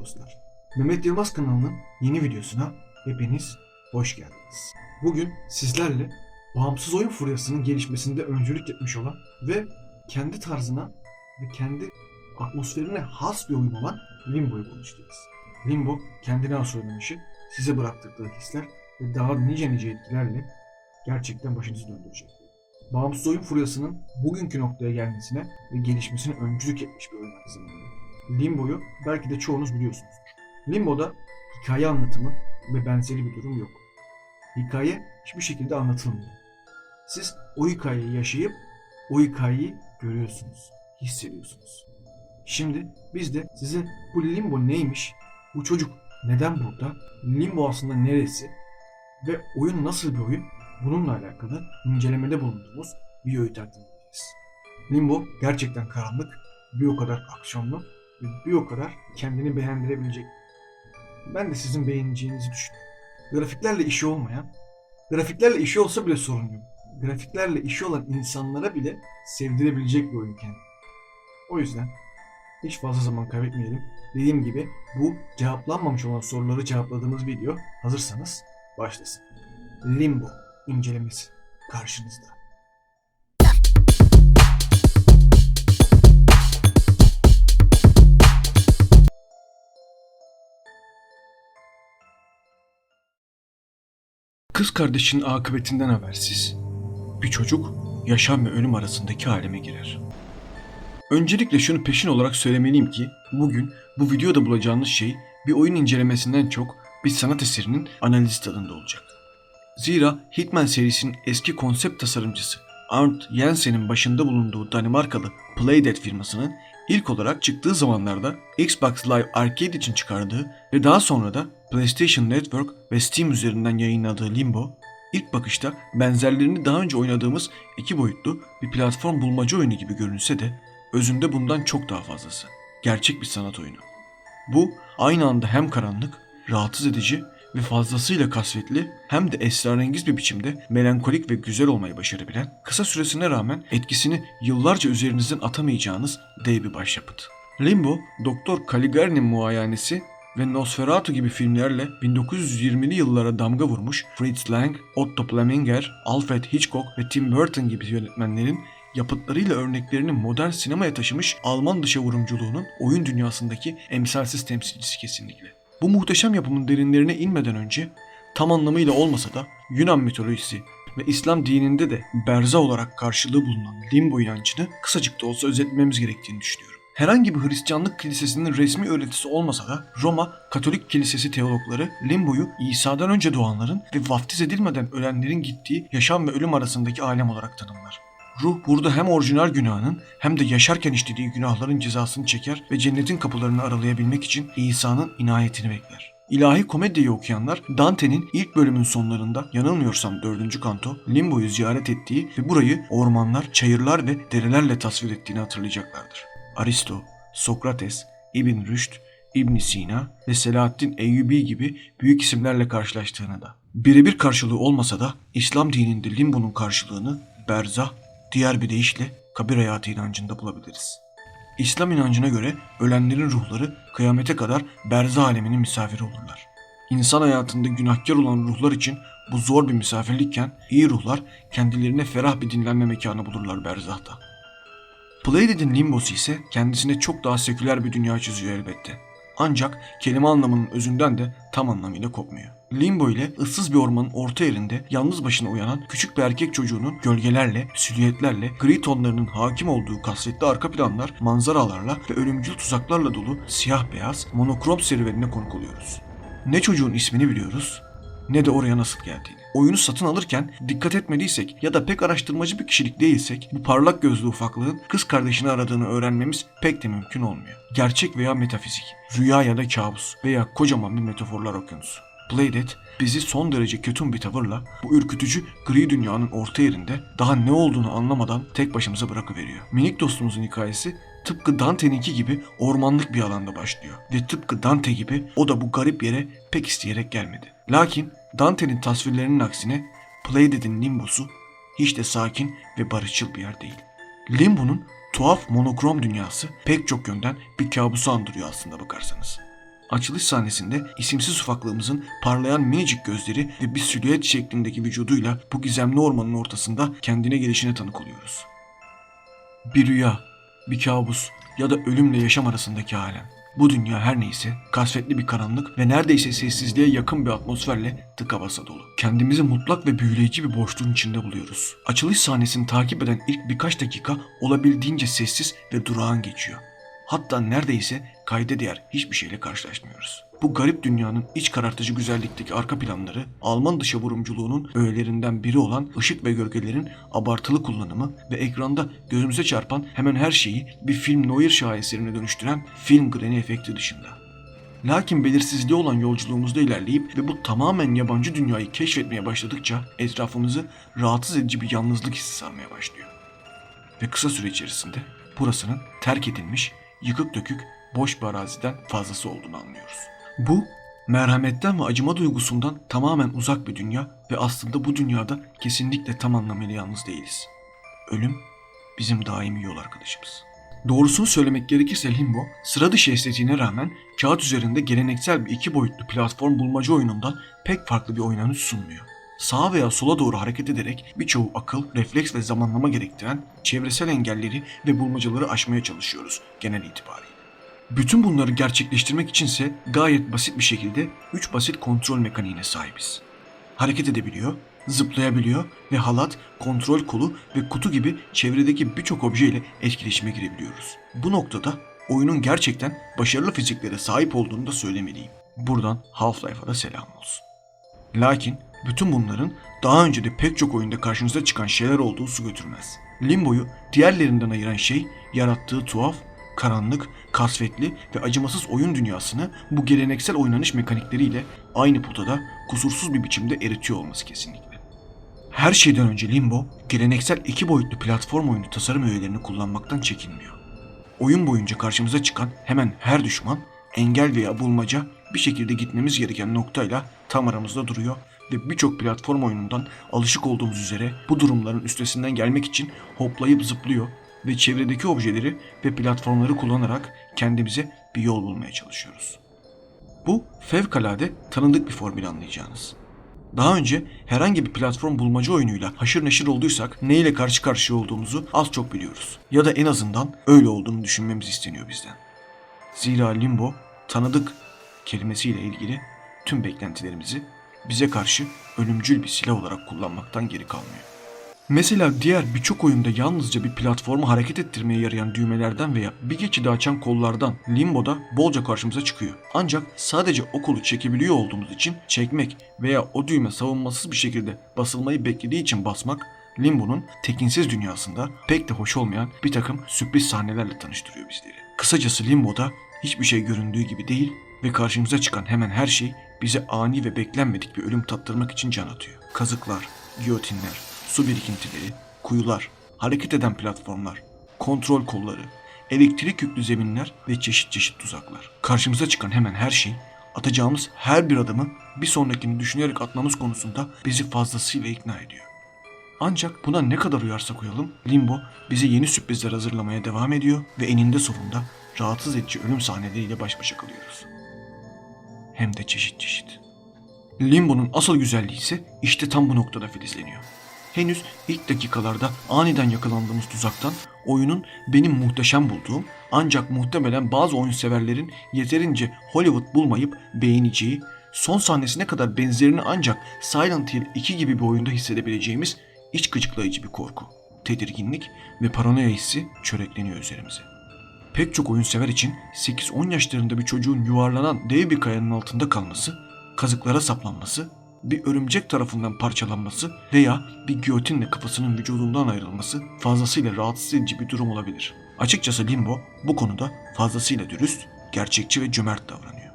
Dostlar. Mehmet Yılmaz kanalının yeni videosuna hepiniz hoş geldiniz. Bugün sizlerle bağımsız oyun furyasının gelişmesinde öncülük etmiş olan ve kendi tarzına ve kendi atmosferine has bir oyun olan Limbo'yu konuşacağız. Limbo kendine has oynamışı, size bıraktırdığı hisler ve daha nice nice etkilerle gerçekten başınızı döndürecek. Bağımsız oyun furyasının bugünkü noktaya gelmesine ve gelişmesine öncülük etmiş bir oyun aynı zamanda. Limbo'yu belki de çoğunuz biliyorsunuzdur. Limbo'da hikaye anlatımı ve benzeri bir durum yok. Hikaye hiçbir şekilde anlatılmıyor. Siz o hikayeyi yaşayıp o hikayeyi görüyorsunuz, hissediyorsunuz. Şimdi biz de size bu limbo neymiş, bu çocuk neden burada, limbo aslında neresi ve oyun nasıl bir oyun bununla alakalı incelemede bulunduğumuz videoyu takdim edeceğiz. Limbo gerçekten karanlık, bir o kadar aksiyonlu bir o kadar kendini beğendirebilecek. Ben de sizin beğeneceğinizi düşünüyorum. Grafiklerle işi olmayan, grafiklerle işi olsa bile sorun yok. Grafiklerle işi olan insanlara bile sevdirebilecek bir oyun kendi. O yüzden hiç fazla zaman kaybetmeyelim. Dediğim gibi bu cevaplanmamış olan soruları cevapladığımız video hazırsanız başlasın. Limbo incelemesi karşınızda. Kız kardeşinin akıbetinden habersiz bir çocuk yaşam ve ölüm arasındaki aleme girer. Öncelikle şunu peşin olarak söylemeliyim ki bugün bu videoda bulacağınız şey bir oyun incelemesinden çok bir sanat eserinin analizi tadında olacak. Zira Hitman serisinin eski konsept tasarımcısı Arndt Jensen'in başında bulunduğu Danimarkalı Playdead firmasının ilk olarak çıktığı zamanlarda Xbox Live Arcade için çıkardığı ve daha sonra da PlayStation Network ve Steam üzerinden yayınladığı Limbo, ilk bakışta benzerlerini daha önce oynadığımız iki boyutlu bir platform bulmaca oyunu gibi görünse de özünde bundan çok daha fazlası. Gerçek bir sanat oyunu. Bu aynı anda hem karanlık, rahatsız edici ve fazlasıyla kasvetli hem de esrarengiz bir biçimde melankolik ve güzel olmayı başarabilen, kısa süresine rağmen etkisini yıllarca üzerinizden atamayacağınız dev bir başyapıt. Limbo, Doktor Caligari'nin muayenesi ve Nosferatu gibi filmlerle 1920'li yıllara damga vurmuş Fritz Lang, Otto Preminger, Alfred Hitchcock ve Tim Burton gibi yönetmenlerin yapıtlarıyla örneklerini modern sinemaya taşımış Alman dışa vurumculuğunun oyun dünyasındaki emsalsiz temsilcisi kesinlikle. Bu muhteşem yapımın derinlerine inmeden önce tam anlamıyla olmasa da Yunan mitolojisi ve İslam dininde de berza olarak karşılığı bulunan limbo inancını kısacık da olsa özetlememiz gerektiğini düşünüyorum. Herhangi bir Hristiyanlık kilisesinin resmi öğretisi olmasa da Roma Katolik Kilisesi teologları limboyu İsa'dan önce doğanların ve vaftiz edilmeden ölenlerin gittiği yaşam ve ölüm arasındaki alem olarak tanımlar. Ruh burada hem orijinal günahının hem de yaşarken işlediği günahların cezasını çeker ve cennetin kapılarını aralayabilmek için İsa'nın inayetini bekler. İlahi komediyi okuyanlar Dante'nin ilk bölümün sonlarında yanılmıyorsam 4. kanto Limbo'yu ziyaret ettiği ve burayı ormanlar, çayırlar ve derelerle tasvir ettiğini hatırlayacaklardır. Aristo, Sokrates, İbn Rüşd, İbn Sina ve Selahaddin Eyyubi gibi büyük isimlerle karşılaştığını da. Birebir karşılığı olmasa da İslam dininde Limbo'nun karşılığını berzah, diğer bir deyişle kabir hayatı inancında bulabiliriz. İslam inancına göre ölenlerin ruhları kıyamete kadar berzah aleminin misafiri olurlar. İnsan hayatında günahkar olan ruhlar için bu zor bir misafirlikken iyi ruhlar kendilerine ferah bir dinlenme mekanı bulurlar berzahta. Pleiad'in limbosu ise kendisine çok daha seküler bir dünya çiziyor elbette. Ancak kelime anlamının özünden de tam anlamıyla kopmuyor. Limbo ile ıssız bir ormanın orta yerinde yalnız başına uyanan küçük bir erkek çocuğunun gölgelerle, silüetlerle, gri tonlarının hakim olduğu kasvetli arka planlar, manzaralarla ve ölümcül tuzaklarla dolu siyah beyaz monokrom serüvenine konuk oluyoruz. Ne çocuğun ismini biliyoruz ne de oraya nasıl geldiğini. Oyunu satın alırken dikkat etmediysek ya da pek araştırmacı bir kişilik değilsek bu parlak gözlü ufaklığın kız kardeşini aradığını öğrenmemiz pek de mümkün olmuyor. Gerçek veya metafizik, rüya ya da kabus veya kocaman bir metaforlar okyanusu. Playdead bizi son derece kötü bir tavırla bu ürkütücü gri dünyanın orta yerinde daha ne olduğunu anlamadan tek başımıza bırakıveriyor. Minik dostumuzun hikayesi tıpkı Dante'ninki gibi ormanlık bir alanda başlıyor. Ve tıpkı Dante gibi o da bu garip yere pek isteyerek gelmedi. Lakin Dante'nin tasvirlerinin aksine Pleiad'in limbosu hiç de sakin ve barışçıl bir yer değil. Limbo'nun tuhaf monokrom dünyası pek çok yönden bir kabusu andırıyor aslında bakarsanız. Açılış sahnesinde isimsiz ufaklığımızın parlayan minicik gözleri ve bir silüet şeklindeki vücuduyla bu gizemli ormanın ortasında kendine gelişine tanık oluyoruz. Bir rüya, bir kabus ya da ölümle yaşam arasındaki alem. Bu dünya her neyse kasvetli bir karanlık ve neredeyse sessizliğe yakın bir atmosferle tıka basa dolu. Kendimizi mutlak ve büyüleyici bir boşluğun içinde buluyoruz. Açılış sahnesini takip eden ilk birkaç dakika olabildiğince sessiz ve durağan geçiyor. Hatta neredeyse kayda değer hiçbir şeyle karşılaşmıyoruz. Bu garip dünyanın iç karartıcı güzellikteki arka planları, Alman dışa vurumculuğunun öğelerinden biri olan ışık ve gölgelerin abartılı kullanımı ve ekranda gözümüze çarpan hemen her şeyi bir film noir şaheserine dönüştüren film greni efekti dışında. Lakin belirsizliği olan yolculuğumuzda ilerleyip ve bu tamamen yabancı dünyayı keşfetmeye başladıkça etrafımızı rahatsız edici bir yalnızlık hissi sarmaya başlıyor. Ve kısa süre içerisinde burasının terk edilmiş, yıkık dökük, boş bir araziden fazlası olduğunu anlıyoruz. Bu, merhametten ve acıma duygusundan tamamen uzak bir dünya ve aslında bu dünyada kesinlikle tam anlamıyla yalnız değiliz. Ölüm bizim daimi yol arkadaşımız. Doğrusunu söylemek gerekirse Limbo, sıra dışı estetiğine rağmen kağıt üzerinde geleneksel bir iki boyutlu platform bulmaca oyunundan pek farklı bir oynanış sunmuyor. Sağa veya sola doğru hareket ederek birçoğu akıl, refleks ve zamanlama gerektiren çevresel engelleri ve bulmacaları aşmaya çalışıyoruz genel itibariyle. Bütün bunları gerçekleştirmek içinse gayet basit bir şekilde 3 basit kontrol mekaniğine sahibiz. Hareket edebiliyor, zıplayabiliyor ve halat, kontrol kolu ve kutu gibi çevredeki birçok objeyle etkileşime girebiliyoruz. Bu noktada oyunun gerçekten başarılı fiziklere sahip olduğunu da söylemeliyim. Buradan Half-Life'a da selam olsun. Lakin bütün bunların daha önce de pek çok oyunda karşınıza çıkan şeyler olduğu su götürmez. Limbo'yu diğerlerinden ayıran şey yarattığı tuhaf, karanlık, kasvetli ve acımasız oyun dünyasını bu geleneksel oynanış mekanikleriyle aynı potada kusursuz bir biçimde eritiyor olması kesinlikle. Her şeyden önce Limbo, geleneksel iki boyutlu platform oyunu tasarım öğelerini kullanmaktan çekinmiyor. Oyun boyunca karşımıza çıkan hemen her düşman, engel veya bulmaca bir şekilde gitmemiz gereken noktayla tam aramızda duruyor ve birçok platform oyunundan alışık olduğumuz üzere bu durumların üstesinden gelmek için hoplayıp zıplıyor ve çevredeki objeleri ve platformları kullanarak kendimize bir yol bulmaya çalışıyoruz. Bu fevkalade tanıdık bir formül anlayacağınız. Daha önce herhangi bir platform bulmaca oyunuyla haşır neşir olduysak neyle karşı karşıya olduğumuzu az çok biliyoruz. Ya da en azından öyle olduğunu düşünmemiz isteniyor bizden. Zira limbo tanıdık kelimesiyle ilgili tüm beklentilerimizi bize karşı ölümcül bir silah olarak kullanmaktan geri kalmıyor. Mesela diğer birçok oyunda yalnızca bir platformu hareket ettirmeye yarayan düğmelerden veya bir geçidi açan kollardan Limbo'da bolca karşımıza çıkıyor. Ancak sadece o kolu çekebiliyor olduğumuz için çekmek veya o düğme savunmasız bir şekilde basılmayı beklediği için basmak Limbo'nun tekinsiz dünyasında pek de hoş olmayan bir takım sürpriz sahnelerle tanıştırıyor bizleri. Kısacası Limbo'da hiçbir şey göründüğü gibi değil ve karşımıza çıkan hemen her şey bize ani ve beklenmedik bir ölüm tattırmak için can atıyor. Kazıklar, giyotinler, su birikintileri, kuyular, hareket eden platformlar, kontrol kolları, elektrik yüklü zeminler ve çeşit çeşit tuzaklar. Karşımıza çıkan hemen her şey, atacağımız her bir adımı bir sonrakini düşünerek atmamız konusunda bizi fazlasıyla ikna ediyor. Ancak buna ne kadar uyarsak uyalım, Limbo bize yeni sürprizler hazırlamaya devam ediyor ve eninde sonunda rahatsız edici ölüm sahneleriyle baş başa kalıyoruz. Hem de çeşit çeşit. Limbo'nun asıl güzelliği ise işte tam bu noktada filizleniyor. Henüz ilk dakikalarda aniden yakalandığımız tuzaktan oyunun benim muhteşem bulduğum ancak muhtemelen bazı oyun severlerin yeterince Hollywood bulmayıp beğeneceği son sahnesine kadar benzerini ancak Silent Hill 2 gibi bir oyunda hissedebileceğimiz iç gıcıklayıcı bir korku, tedirginlik ve paranoya hissi çörekleniyor üzerimize. Pek çok oyun sever için 8-10 yaşlarında bir çocuğun yuvarlanan dev bir kayanın altında kalması, kazıklara saplanması bir örümcek tarafından parçalanması veya bir giyotinle kafasının vücudundan ayrılması fazlasıyla rahatsız edici bir durum olabilir. Açıkçası Limbo bu konuda fazlasıyla dürüst, gerçekçi ve cömert davranıyor.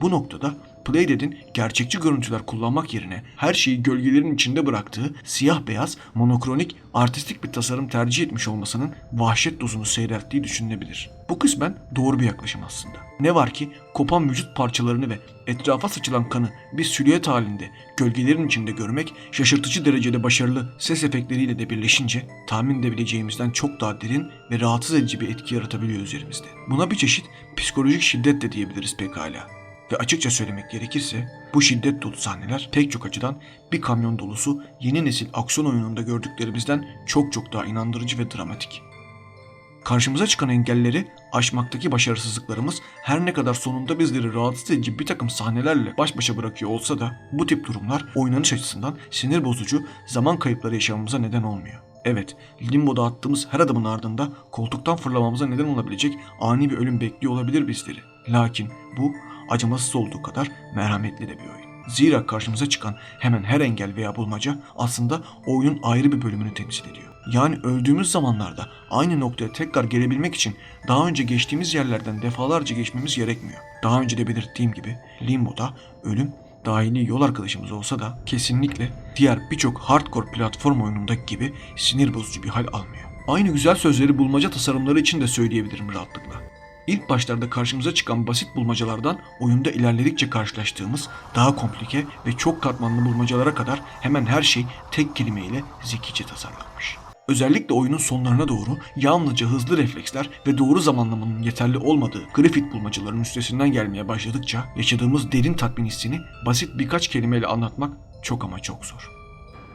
Bu noktada Playdead'in gerçekçi görüntüler kullanmak yerine her şeyi gölgelerin içinde bıraktığı siyah beyaz, monokronik, artistik bir tasarım tercih etmiş olmasının vahşet dozunu seyrelttiği düşünülebilir. Bu kısmen doğru bir yaklaşım aslında. Ne var ki kopan vücut parçalarını ve etrafa saçılan kanı bir silüet halinde gölgelerin içinde görmek şaşırtıcı derecede başarılı ses efektleriyle de birleşince tahmin edebileceğimizden çok daha derin ve rahatsız edici bir etki yaratabiliyor üzerimizde. Buna bir çeşit psikolojik şiddet de diyebiliriz pekala. Ve açıkça söylemek gerekirse bu şiddet dolu sahneler pek çok açıdan bir kamyon dolusu yeni nesil aksiyon oyununda gördüklerimizden çok çok daha inandırıcı ve dramatik. Karşımıza çıkan engelleri aşmaktaki başarısızlıklarımız her ne kadar sonunda bizleri rahatsız edici bir takım sahnelerle baş başa bırakıyor olsa da bu tip durumlar oynanış açısından sinir bozucu zaman kayıpları yaşamamıza neden olmuyor. Evet, limboda attığımız her adımın ardında koltuktan fırlamamıza neden olabilecek ani bir ölüm bekliyor olabilir bizleri. Lakin bu acımasız olduğu kadar merhametli de bir oyun. Zira karşımıza çıkan hemen her engel veya bulmaca aslında oyunun ayrı bir bölümünü temsil ediyor. Yani öldüğümüz zamanlarda aynı noktaya tekrar gelebilmek için daha önce geçtiğimiz yerlerden defalarca geçmemiz gerekmiyor. Daha önce de belirttiğim gibi Limbo'da ölüm dahili yol arkadaşımız olsa da kesinlikle diğer birçok hardcore platform oyunundaki gibi sinir bozucu bir hal almıyor. Aynı güzel sözleri bulmaca tasarımları için de söyleyebilirim rahatlıkla. İlk başlarda karşımıza çıkan basit bulmacalardan oyunda ilerledikçe karşılaştığımız daha komplike ve çok katmanlı bulmacalara kadar hemen her şey tek kelimeyle zekice tasarlanmış. Özellikle oyunun sonlarına doğru yalnızca hızlı refleksler ve doğru zamanlamanın yeterli olmadığı Griffith bulmacaların üstesinden gelmeye başladıkça yaşadığımız derin tatmin hissini basit birkaç kelimeyle anlatmak çok ama çok zor.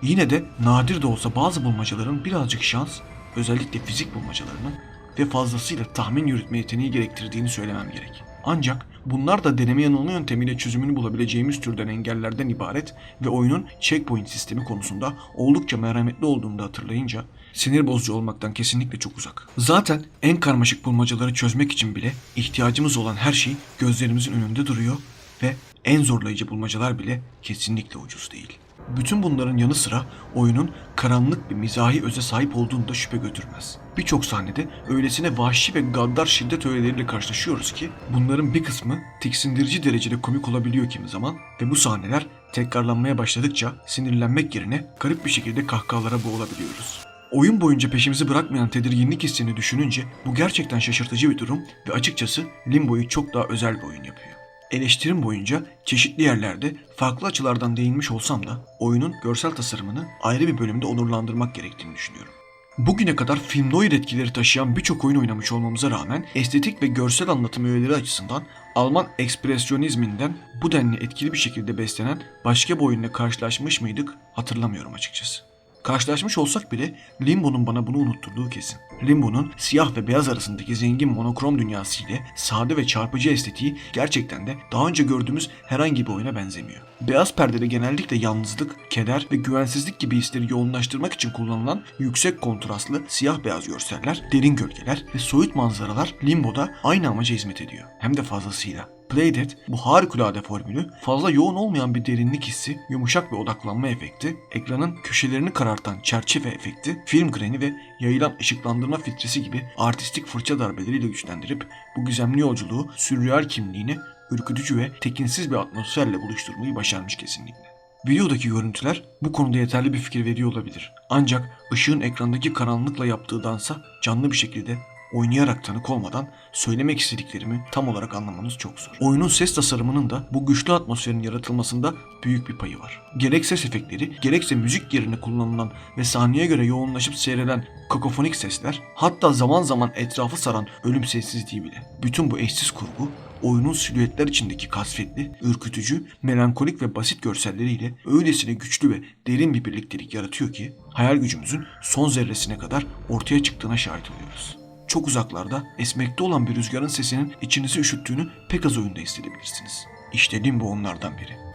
Yine de nadir de olsa bazı bulmacaların birazcık şans, özellikle fizik bulmacalarının ve fazlasıyla tahmin yürütme yeteneği gerektirdiğini söylemem gerek. Ancak bunlar da deneme yanılma yöntemiyle çözümünü bulabileceğimiz türden engellerden ibaret ve oyunun checkpoint sistemi konusunda oldukça merhametli olduğunu da hatırlayınca sinir bozucu olmaktan kesinlikle çok uzak. Zaten en karmaşık bulmacaları çözmek için bile ihtiyacımız olan her şey gözlerimizin önünde duruyor ve en zorlayıcı bulmacalar bile kesinlikle ucuz değil. Bütün bunların yanı sıra oyunun karanlık bir mizahi öze sahip olduğunu da şüphe götürmez. Birçok sahnede öylesine vahşi ve gaddar şiddet öğeleriyle karşılaşıyoruz ki bunların bir kısmı tiksindirici derecede komik olabiliyor kimi zaman ve bu sahneler tekrarlanmaya başladıkça sinirlenmek yerine garip bir şekilde kahkahalara boğulabiliyoruz. Oyun boyunca peşimizi bırakmayan tedirginlik hissini düşününce bu gerçekten şaşırtıcı bir durum ve açıkçası Limbo'yu çok daha özel bir oyun yapıyor. Eleştirim boyunca çeşitli yerlerde farklı açılardan değinmiş olsam da oyunun görsel tasarımını ayrı bir bölümde onurlandırmak gerektiğini düşünüyorum. Bugüne kadar film noir etkileri taşıyan birçok oyun oynamış olmamıza rağmen estetik ve görsel anlatım öğeleri açısından Alman ekspresyonizminden bu denli etkili bir şekilde beslenen başka bir oyunla karşılaşmış mıydık hatırlamıyorum açıkçası. Karşılaşmış olsak bile Limbo'nun bana bunu unutturduğu kesin. Limbo'nun siyah ve beyaz arasındaki zengin monokrom dünyası ile sade ve çarpıcı estetiği gerçekten de daha önce gördüğümüz herhangi bir oyuna benzemiyor. Beyaz perdede genellikle yalnızlık, keder ve güvensizlik gibi hisleri yoğunlaştırmak için kullanılan yüksek kontrastlı siyah beyaz görseller, derin gölgeler ve soyut manzaralar Limbo'da aynı amaca hizmet ediyor. Hem de fazlasıyla. Playdead bu harikulade formülü fazla yoğun olmayan bir derinlik hissi, yumuşak bir odaklanma efekti, ekranın köşelerini karartan çerçeve efekti, film greni ve yayılan ışıklandırma filtresi gibi artistik fırça darbeleriyle güçlendirip bu gizemli yolculuğu sürreal kimliğini ürkütücü ve tekinsiz bir atmosferle buluşturmayı başarmış kesinlikle. Videodaki görüntüler bu konuda yeterli bir fikir veriyor olabilir. Ancak ışığın ekrandaki karanlıkla yaptığı dansa canlı bir şekilde oynayarak tanık olmadan söylemek istediklerimi tam olarak anlamanız çok zor. Oyunun ses tasarımının da bu güçlü atmosferin yaratılmasında büyük bir payı var. Gerek ses efektleri, gerekse müzik yerine kullanılan ve sahneye göre yoğunlaşıp seyreden kakofonik sesler, hatta zaman zaman etrafı saran ölüm sessizliği bile. Bütün bu eşsiz kurgu oyunun silüetler içindeki kasvetli, ürkütücü, melankolik ve basit görselleriyle öylesine güçlü ve derin bir birliktelik yaratıyor ki hayal gücümüzün son zerresine kadar ortaya çıktığına şahit oluyoruz çok uzaklarda esmekte olan bir rüzgarın sesinin içinizi üşüttüğünü pek az oyunda hissedebilirsiniz. İşte Limbo onlardan biri.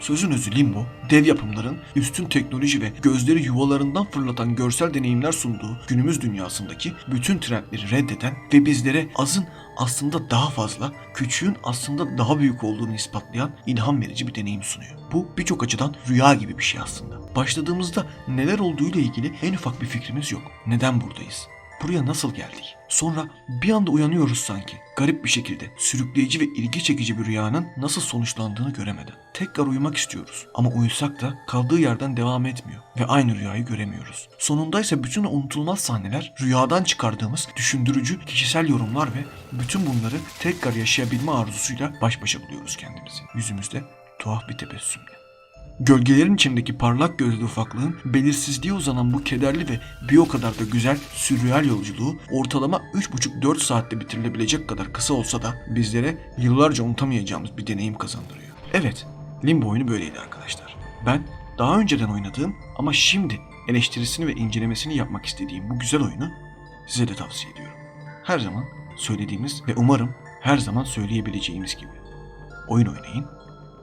Sözün özü Limbo, dev yapımların üstün teknoloji ve gözleri yuvalarından fırlatan görsel deneyimler sunduğu günümüz dünyasındaki bütün trendleri reddeden ve bizlere azın aslında daha fazla, küçüğün aslında daha büyük olduğunu ispatlayan ilham verici bir deneyim sunuyor. Bu birçok açıdan rüya gibi bir şey aslında. Başladığımızda neler olduğuyla ilgili en ufak bir fikrimiz yok. Neden buradayız? Buraya nasıl geldik? Sonra bir anda uyanıyoruz sanki. Garip bir şekilde sürükleyici ve ilgi çekici bir rüyanın nasıl sonuçlandığını göremeden. Tekrar uyumak istiyoruz ama uyusak da kaldığı yerden devam etmiyor ve aynı rüyayı göremiyoruz. Sonunda ise bütün unutulmaz sahneler, rüyadan çıkardığımız düşündürücü kişisel yorumlar ve bütün bunları tekrar yaşayabilme arzusuyla baş başa buluyoruz kendimizi. Yüzümüzde tuhaf bir tebessümle. Gölgelerin içindeki parlak gözlü ufaklığın belirsizliğe uzanan bu kederli ve bir o kadar da güzel sürreal yolculuğu ortalama 3,5-4 saatte bitirilebilecek kadar kısa olsa da bizlere yıllarca unutamayacağımız bir deneyim kazandırıyor. Evet, Limbo oyunu böyleydi arkadaşlar. Ben daha önceden oynadığım ama şimdi eleştirisini ve incelemesini yapmak istediğim bu güzel oyunu size de tavsiye ediyorum. Her zaman söylediğimiz ve umarım her zaman söyleyebileceğimiz gibi. Oyun oynayın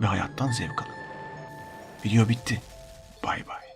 ve hayattan zevk alın. Video bitti. Bay bay.